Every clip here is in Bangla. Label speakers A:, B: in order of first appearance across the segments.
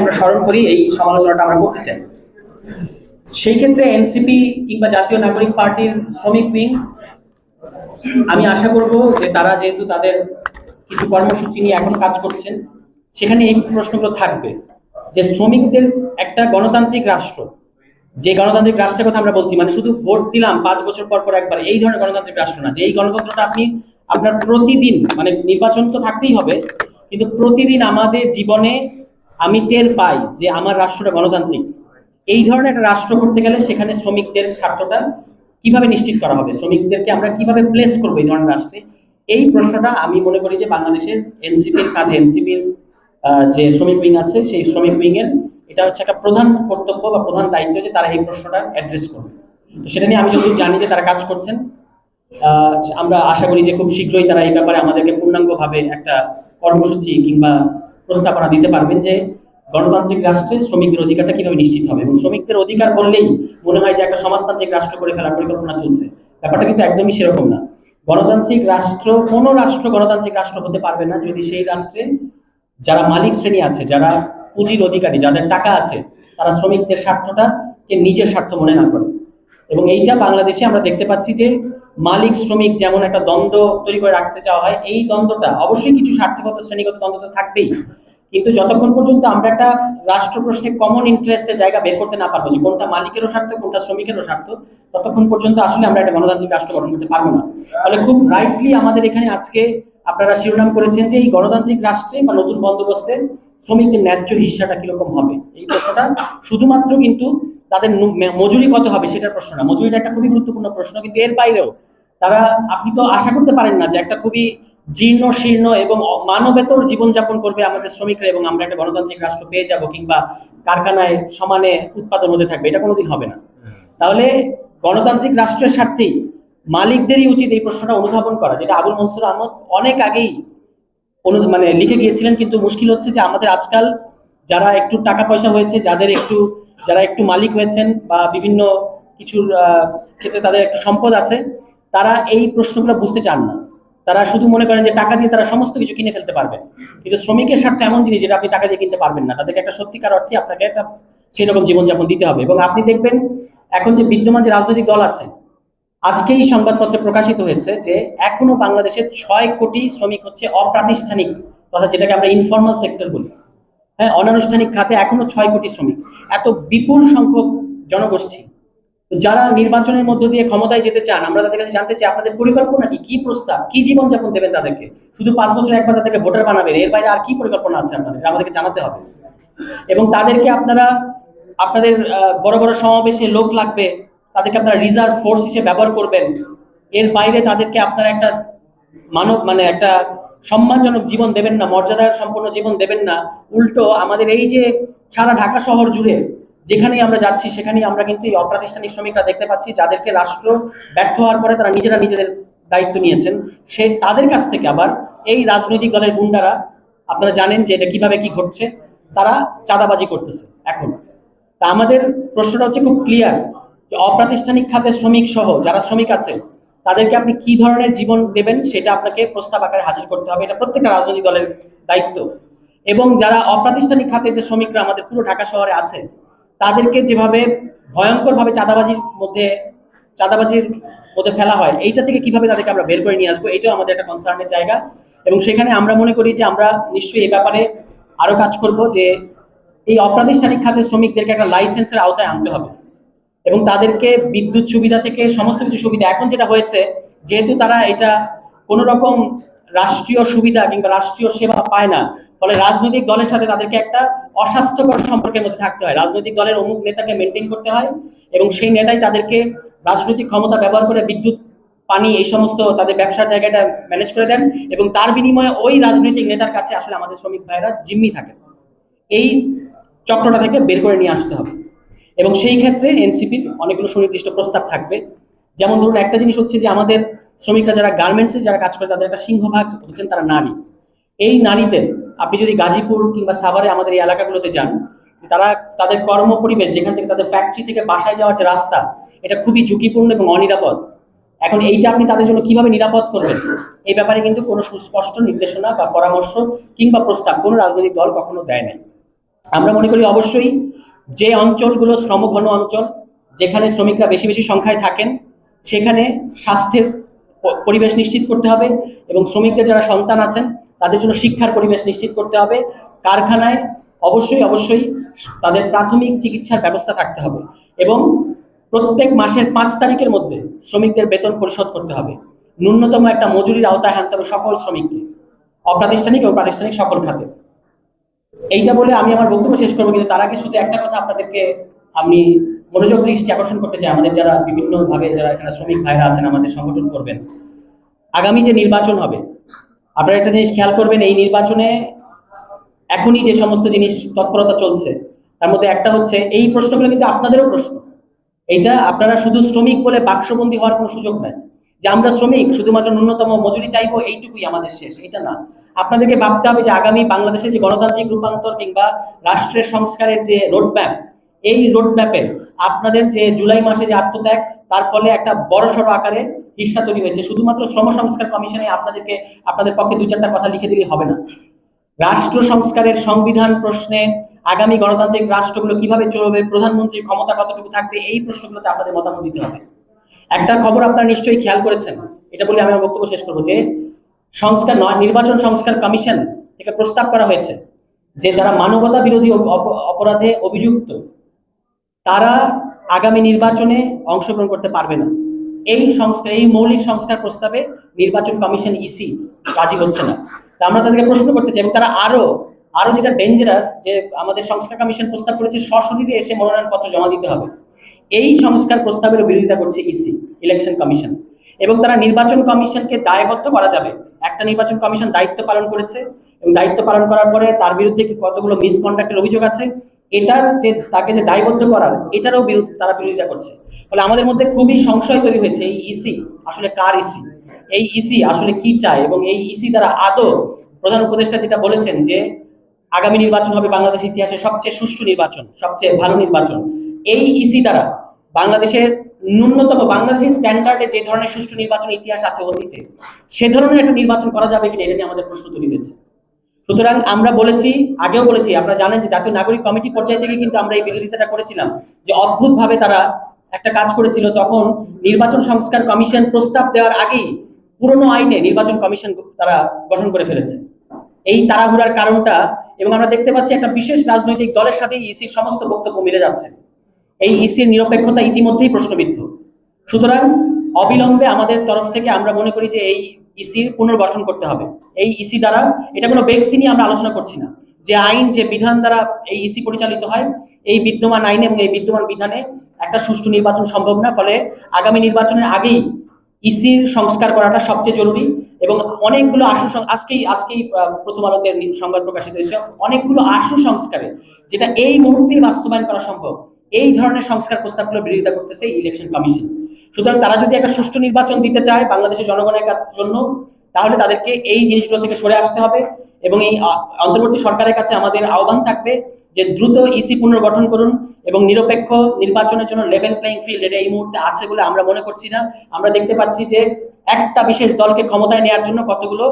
A: আমরা স্মরণ করি, এই সমালোচনাটা আমরা করতে চাই। সেই ক্ষেত্রে এনসিপি কিংবা জাতীয় নাগরিক পার্টির শ্রমিক উইং, আমি আশা করব যে তারা যেহেতু তাদের কিছু কর্মসূচি নিয়ে এখন কাজ করছেন, সেখানে এই প্রশ্নগুলো থাকবে। যে শ্রমিকদের একটা গণতান্ত্রিক রাষ্ট্র, যে গণতান্ত্রিক রাষ্ট্রের কথা আমরা বলছি মানে শুধু ভোট দিলাম পাঁচ বছর পর পর একবার, এই ধরনের গণতান্ত্রিক রাষ্ট্র না। যে এই গণতন্ত্রটা আপনি, আপনার প্রতিদিন মানে নির্বাচন তো থাকতেই হবে, কিন্তু প্রতিদিন আমাদের জীবনে আমি টের পাই যে আমার রাষ্ট্রটা গণতান্ত্রিক। এই ধরনের একটা রাষ্ট্র করতে গেলে সেখানে শ্রমিকদের স্বার্থটা কীভাবে নিশ্চিত করা হবে? শ্রমিকদেরকে আমরা কীভাবে প্লেস করব এই ধরনের রাষ্ট্রে? এই প্রশ্নটা আমি মনে করি যে বাংলাদেশের এনসিপির কাঁধে এনসিপির যে শ্রমিক উইং আছে, সেই শ্রমিক উইং এর এটা হচ্ছে একটা প্রধান কর্তব্য বা প্রধান দায়িত্ব যে তারা এই প্রশ্নটা অ্যাড্রেস করবে। তো সেটা নিয়ে আমি যদি জানি যে তারা কাজ করছেন আমরা আশা করি যে খুব শীঘ্রই তারা এই ব্যাপারে আমাদেরকে পূর্ণাঙ্গভাবে একটা কর্মসূচি কিংবা প্রস্তাবনা দিতে পারবেন যে গণতান্ত্রিক রাষ্ট্রে শ্রমিকদের অধিকারটা কীভাবে নিশ্চিত হবে? এবং শ্রমিকদের অধিকার বললেই মনে হয় যে একটা সমাজতান্ত্রিক রাষ্ট্র করে ফেলার পরিকল্পনা চলছে। ব্যাপারটা কিন্তু একদমই সেরকম না। গণতান্ত্রিক রাষ্ট্র, কোনো রাষ্ট্র গণতান্ত্রিক রাষ্ট্র হতে পারবে না যদি সেই রাষ্ট্রে যারা মালিক শ্রেণি আছে, যারা পুঁজির অধিকারী, যাদের টাকা আছে, তারা শ্রমিকদের স্বার্থটাকে নিজের স্বার্থ মনে না করে। এবং এইটা বাংলাদেশে আমরা দেখতে পাচ্ছি যে মালিক, শ্রমিক যেমন একটা দ্বন্দ্ব তৈরি করে রাখতে চাওয়া হয়, এই দ্বন্দ্বটা অবশ্যই কিছু স্বার্থগত, শ্রেণীগত দ্বন্দ্ব তো থাকবেই। কিন্তু যতক্ষণ পর্যন্ত আমরা একটা রাষ্ট্র প্রশ্নে কমন ইন্টারেস্টের জায়গা বের করতে না পারব যে কোনটা মালিকেরও স্বার্থ, কোনটা শ্রমিকেরও স্বার্থ, ততক্ষণ পর্যন্ত আসলে আমরা একটা গণতান্ত্রিক রাষ্ট্র গঠন করতে পারব না। ফলে খুব রাইটলি আমাদের এখানে আজকে আপনারা শিরোনাম করেছেন যে এই গণতান্ত্রিক রাষ্ট্রে বা নতুন বন্দোবস্তে শ্রমিকদের ন্যায্য হিস্সাটা কীরকম হবে? এই প্রশ্নটা শুধুমাত্র কিন্তু তাদের মজুরি কত হবে সেটার প্রশ্ন না। মজুরিটা একটা খুবই গুরুত্বপূর্ণ প্রশ্ন, কিন্তু এর বাইরেও তারা, আপনি তো আশা করতে পারেন না যে একটা খুবই জীর্ণ, শীর্ণ এবং মানবেতর জীবনযাপন করবে আমাদের শ্রমিকরা এবং আমরা একটা গণতান্ত্রিক রাষ্ট্র পেয়ে যাব কিংবা কারখানায় সমানে উৎপাদন হতে থাকবে। এটা কোনোদিন হবে না। তাহলে গণতান্ত্রিক রাষ্ট্রের স্বার্থেই মালিকদেরই উচিত এই প্রশ্নটা অনুধাবন করা, যেটা আবুল মনসুর আহমদ অনেক আগেই মানে লিখে গিয়েছিলেন, কিন্তু মুশকিল হচ্ছে যে আমাদের আজকাল যারা একটু টাকা পয়সা হয়েছে, যাদের একটু, যারা একটু মালিক হয়েছেন বা বিভিন্ন কিছুর ক্ষেত্রে তাদের একটু সম্পদ আছে তারা এই প্রশ্নগুলো বুঝতে চান না। তারা শুধু মনে করেন যে টাকা দিয়ে তারা সমস্ত কিছু কিনে ফেলতে পারবেন কিন্তু শ্রমিকের স্বার্থে এমন জিনিস যেটা আপনি টাকা দিয়ে কিনতে পারবেন না। তাদেরকে একটা সত্যিকার অর্থে আপনাকে একটা সেই রকম জীবনযাপন দিতে হবে। এবং আপনি দেখবেন, এখন যে বিদ্যমান যে রাজনৈতিক দল আছে, আজকেই সংবাদপত্রে প্রকাশিত হয়েছে যে এখনও বাংলাদেশের ছয় কোটি শ্রমিক হচ্ছে অপ্রাতিষ্ঠানিক তথা যেটাকে আমরা ইনফর্মাল সেক্টর বলি। হ্যাঁ অনানুষ্ঠানিক খাতে এখনও ছয় কোটি শ্রমিক। এত বিপুল সংখ্যক জনগোষ্ঠী। যারা নির্বাচনের মধ্য দিয়ে ক্ষমতায় যেতে চান, আমরা তাদের কাছে জানতে চাই আপনাদের পরিকল্পনা কি? প্রস্তাব? কি জীবনযাপন দেবেন তাদেরকে? শুধু পাঁচ বছর একবার তাদেরকে ভোটার বানাবেন, এর বাইরে আর কি পরিকল্পনা আছে আপনাদের? আমাদেরকে জানাতে হবে। এবং তাদেরকে আপনারা, আপনাদের বড় বড় সমাবেশে লোক লাগবে, তাদেরকে আপনারা রিজার্ভ ফোর্স হিসেবে ব্যবহার করবেন। এর বাইরে তাদেরকে আপনারা একটা মানব মানে একটা সম্মানজনক জীবন দেবেন না মর্যাদার সম্পন্ন জীবন দেবেন না। উল্টো আমাদের এই যে সারা ঢাকা শহর জুড়ে যেখানেই আমরা যাচ্ছি, সেখানেই আমরা কিন্তু এই অপ্রাতিষ্ঠানিক শ্রমিকরা দেখতে পাচ্ছি, যাদেরকে রাষ্ট্র ব্যর্থ হওয়ার পরে তারা নিজেরা নিজেদের দায়িত্ব নিয়েছেন। সে তাদের কাছ থেকে আবার এই রাজনৈতিক দলের গুন্ডারা, আপনারা জানেন যে এটা কীভাবে কি ঘটছে, তারা চাঁদাবাজি করতেছে এখন। তা আমাদের প্রশ্নটা হচ্ছে খুব ক্লিয়ার যে অপ্রাতিষ্ঠানিক খাতে শ্রমিক সহ যারা শ্রমিক আছে, তাদেরকে আপনি কি ধরনের জীবন দেবেন সেটা আপনাকে প্রস্তাব আকারে হাজির করতে হবে। এটা প্রত্যেকটা রাজনৈতিক দলের দায়িত্ব। এবং যারা অপ্রাতিষ্ঠানিক খাতে যে শ্রমিকরা আমাদের পুরো ঢাকা শহরে আছে তাদেরকে যেভাবে ভয়ঙ্করভাবে চাঁদাবাজির মধ্যে চাঁদাবাজির মধ্যে ফেলা হয়, এইটা থেকে কীভাবে তাদেরকে আমরা বের করে নিয়ে আসব, এটাও আমাদের একটা কনসার্নের জায়গা। এবং সেখানে আমরা মনে করি যে আমরা নিশ্চয়ই এই ব্যাপারে আরও কাজ করব যে এই অপ্রাতিষ্ঠানিক খাতে শ্রমিকদেরকে একটা লাইসেন্সের আওতায় আনতে হবে। এবং তাদেরকে বিদ্যুৎ সুবিধা থেকে সমস্ত কিছু সুবিধা, এখন যেটা হয়েছে, যেহেতু তারা এটা কোনো রকম রাষ্ট্রীয় সুবিধা কিংবা রাষ্ট্রীয় সেবা পায় না। ফলে রাজনৈতিক দলের সাথে তাদেরকে একটা অস্বাস্থ্যকর সম্পর্কের মধ্যে থাকতে হয়। রাজনৈতিক দলের অমুক নেতাকে মেনটেন করতে হয় এবং সেই নেতাই তাদেরকে রাজনৈতিক ক্ষমতা ব্যবহার করে বিদ্যুৎ, পানি এই সমস্ত তাদের ব্যবসার জায়গাটা ম্যানেজ করে দেন এবং তার বিনিময়ে ওই রাজনৈতিক নেতার কাছে আসলে আমাদের শ্রমিক ভাইরা জিম্মি থাকে। এই চক্রটা থেকে বের করে নিয়ে আসতে হবে। এবং সেই ক্ষেত্রে এনসিপির অনেকগুলো সুনির্দিষ্ট প্রস্তাব থাকবে। যেমন ধরুন একটা জিনিস হচ্ছে যে আমাদের শ্রমিকরা যারা গার্মেন্টসে যারা কাজ করে, তাদের একটা সিংহভাগ হচ্ছেন তারা নারী। এই নারীদের, আপনি যদি গাজীপুর কিংবা সাভারে আমাদের এই এলাকাগুলোতে যান, তারা তাদের কর্ম পরিবেশ, যেখান থেকে তাদের ফ্যাক্টরি থেকে বাসায় যাওয়ার যে রাস্তা, এটা খুবই ঝুঁকিপূর্ণ এবং অনিরাপদ। এখন এইটা আপনি তাদের জন্য কীভাবে নিরাপদ করবেন? এই ব্যাপারে কিন্তু কোনো সুস্পষ্ট নির্দেশনা বা পরামর্শ কিংবা প্রস্তাব কোনো রাজনৈতিক দল কখনো দেয় নাই। আমরা মনে করি অবশ্যই যে অঞ্চলগুলো শ্রমঘন অঞ্চল, যেখানে শ্রমিকরা বেশি বেশি সংখ্যায় থাকেন, সেখানে স্বাস্থ্যের পরিবেশ নিশ্চিত করতে হবে এবং শ্রমিকদের যারা সন্তান আছেন, তাদের জন্য শিক্ষার পরিবেশ নিশ্চিত করতে হবে। কারখানায় অবশ্যই অবশ্যই তাদের প্রাথমিক চিকিৎসার ব্যবস্থা থাকতে হবে এবং প্রত্যেক মাসের পাঁচ তারিখের মধ্যে শ্রমিকদের বেতন পরিশোধ করতে হবে। ন্যূনতম একটা মজুরির আওতায় আনতে হবে সকল শ্রমিককে, অপ্রাতিষ্ঠানিক এবং প্রাতিষ্ঠানিক সকল খাতে। এইটা বলে আমি আমার বক্তব্য শেষ করব, কিন্তু তার আগে শুধু একটা কথা আপনাদেরকে আমি মনোযোগ দৃষ্টি আকর্ষণ করতে চাই আমাদের যারা বিভিন্নভাবে যারা এখানে শ্রমিক ভাইরা আছেন, আমাদের সংগঠন করবেন। আগামী যে নির্বাচন হবে, আপনারা একটা জিনিস খেয়াল করবেন, এই নির্বাচনে এখনই যে সমস্ত জিনিস তৎপরতা চলছে, তার মধ্যে একটা হচ্ছে, এই প্রশ্নগুলো কিন্তু আপনাদেরও প্রশ্ন। এইটা আপনারা শুধু শ্রমিক বলে বাক্সবন্দী হওয়ার কোনো সুযোগ নাই। যে আমরা শ্রমিক, শুধুমাত্র ন্যূনতম মজুরি চাইব, এইটুকুই আমাদের শেষ, এটা না। আপনাদেরকে ভাবতে হবে যে আগামী বাংলাদেশে যে গণতান্ত্রিক রূপান্তর কিংবা রাষ্ট্রের সংস্কারের যে রোডম্যাপ এই রোড রোডম্যাপে আপনাদের যে জুলাই মাসে যে আত্মত্যাগ, তার ফলে একটা বড়সড় আকারে হিস্সা তৈরি হয়েছে। শুধুমাত্র শ্রম সংস্কার কমিশনে আপনাদেরকে, আপনাদের পক্ষে দু চারটা কথা লিখে দিলে হবে না। রাষ্ট্র সংস্কারের সংবিধান প্রশ্নে আগামী গণতান্ত্রিক রাষ্ট্রগুলো কীভাবে চলবে, প্রধানমন্ত্রীর ক্ষমতা কতটুকু থাকবে, এই প্রশ্নগুলোতে আপনাদের মতামত দিতে হবে। একটা খবর আপনারা নিশ্চয়ই খেয়াল করেছেন, এটা বলে আমি আমার বক্তব্য শেষ করব যে সংস্কার নির্বাচন সংস্কার কমিশন থেকে প্রস্তাব করা হয়েছে যে যারা মানবতা বিরোধী অপ- অপ- অপরাধে অভিযুক্ত তারা আগামী নির্বাচনে অংশগ্রহণ করতে পারবে না। এই সংস্কার, এই মৌলিক সংস্কার প্রস্তাবে নির্বাচন কমিশন ইসি রাজি হচ্ছে না। তা আমরা তাদেরকে প্রশ্ন করতে চাই এবং তারা আরও আরও যেটা ডেঞ্জারাস যে আমাদের সংস্কার কমিশন প্রস্তাব করেছে, সশরীরে এসে মনোনয়নপত্র জমা দিতে হবে। এই সংস্কার প্রস্তাবের বিরোধিতা করছে ইসি ইলেকশন কমিশন এবং তারা নির্বাচন কমিশনকে দায়বদ্ধ করা যাবে। একটা নির্বাচন কমিশন দায়িত্ব পালন করেছে এবং দায়িত্ব পালন করার পরে তার বিরুদ্ধে কতগুলো মিসকন্ডাক্টের অভিযোগ আছে এটার যে, তাকে যে দায়বদ্ধ করার, এটারও বিরুদ্ধে তারা বিরোধিতা করছে। ফলে আমাদের মধ্যে খুবই সংশয় তৈরি হয়েছে এই ইসি আসলে কার ইসি এই ইসি আসলে কি চায়? এবং এই ইসি দ্বারা আদৌ প্রধান উপদেষ্টা যেটা বলেছেন যে, আগামী নির্বাচন হবে বাংলাদেশ ইতিহাসে সবচেয়ে সুষ্ঠু নির্বাচন, সবচেয়ে ভালো নির্বাচন। এই ইসি দ্বারা বাংলাদেশের ন্যূনতম বাংলাদেশের স্ট্যান্ডার্ডে যে ধরনের সুষ্ঠু নির্বাচন ইতিহাস আছে অতীতে, সে ধরনের একটা নির্বাচন করা যাবে কিনা এটা নিয়ে আমাদের প্রশ্ন তৈরি হয়েছে। সুতরাং আমরা বলেছি, আগেও বলেছি আপনারা জানেন যে জাতীয় নাগরিক কমিটি পর্যায় থেকে কিন্তু আমরা এই বিরোধিতাটা করেছিলাম। যে অদ্ভুতভাবে তারা একটা কাজ করেছিল, তখন নির্বাচন সংস্কার কমিশন প্রস্তাব দেওয়ার আগেই পুরনো আইনে নির্বাচন কমিশন তারা গঠন করে ফেলেছে। এই তাড়াহুড়ার কারণটা এবং আমরা দেখতে পাচ্ছি একটা বিশেষ রাজনৈতিক দলের সাথে ইসির সমস্ত বক্তব্য মিলে যাচ্ছে। এই ইসির নিরপেক্ষতা ইতিমধ্যেই প্রশ্নবিদ্ধ। সুতরাং অবিলম্বে আমাদের তরফ থেকে আমরা মনে করি যে এই ইসির পুনর্গঠন করতে হবে। এই ইসি দ্বারা এটা কোনো ব্যক্তি নিয়ে আমরা আলোচনা করছি না। যে আইন, যে বিধান দ্বারা এই ইসি পরিচালিত হয়, এই বিদ্যমান আইন এবং এই বিদ্যমান বিধানে একটা সুষ্ঠু নির্বাচন সম্ভব না। ফলে আগামী নির্বাচনের আগেই ইসির সংস্কার করাটা সবচেয়ে জরুরি এবং অনেকগুলো আশু আজকেই আজকেই প্রথম আলোতে সংবাদ প্রকাশিত হয়েছে। অনেকগুলো আশু সংস্কারে যেটা এই মুহূর্তেই বাস্তবায়ন করা সম্ভব। এই ধরনের সংস্কার প্রস্তাবগুলো বিরোধিতা করতেছে ইলেকশন কমিশন সুতরাং তারা যদি একটা সুষ্ঠু নির্বাচন দিতে চায় বাংলাদেশের জনগণের জন্য, তাহলে তাদেরকে এই জিনিসগুলো থেকে সরে আসতে হবে এবং এই অন্তর্বর্তী সরকারের কাছে আমাদের আহ্বান থাকবে যে দ্রুত ইসি পুনর্গঠন করুন এবং নিরপেক্ষ নির্বাচনের জন্য লেভেল প্লেইং ফিল্ড এটা এই মুহূর্তে আছে বলে আমরা মনে করছি না। আমরা দেখতে পাচ্ছি যে একটা বিশেষ দলকে ক্ষমতায় নেওয়ার জন্য কতগুলো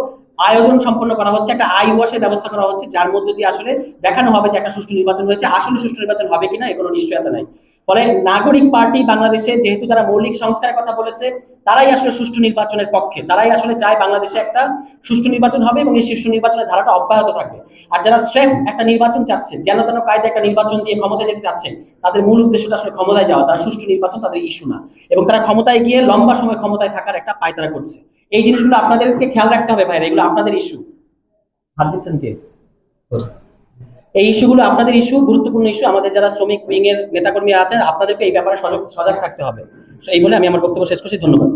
A: আয়োজন সম্পন্ন করা হচ্ছে, একটা আই ওয়াশের ব্যবস্থা করা হচ্ছে, যার মধ্য দিয়ে আসলে দেখানো হবে যে একটা সুষ্ঠু নির্বাচন হয়েছে। আসলে সুষ্ঠু নির্বাচন হবে কিনা এগুলো নিশ্চয়তা নাই। ফলে নাগরিক পার্টি বাংলাদেশে যেহেতু তারা মৌলিক সংস্কারের কথা বলেছে, তারাই আসলে সুষ্ঠু নির্বাচনের পক্ষে। তারাই আসলে চায় বাংলাদেশে একটা সুষ্ঠু নির্বাচন হবে এবং এই সুষ্ঠু নির্বাচনের ধারাটা অব্যাহত থাকবে। আর যারা স্রেফ একটা নির্বাচন চাচ্ছে, যেন তেন কায়দা একটা নির্বাচন দিয়ে ক্ষমতায় যেতে চাচ্ছে, তাদের মূল উদ্দেশ্যটা আসলে ক্ষমতায় যাওয়া, তারা সুষ্ঠু নির্বাচন তাদের ইস্যু না। এবং তারা ক্ষমতায় গিয়ে লম্বা সময় ক্ষমতায় থাকার একটা পায়তারা করছে। এই জিনিসগুলো আপনাদেরকে খেয়াল রাখতে হবে ভাইরা, এগুলো আপনাদের ইস্যু। হাত দিচ্ছেন কে এই ইস্যুগুলো আপনাদের ইস্যু গুরুত্বপূর্ণ ইস্যু আমাদের যারা শ্রমিক উইং এর নেতাকর্মী আছে আপনাদেরকে এই ব্যাপারে সজাগ সজাগ থাকতে হবে। এই বলে আমি আমার বক্তব্য শেষ করছি, ধন্যবাদ।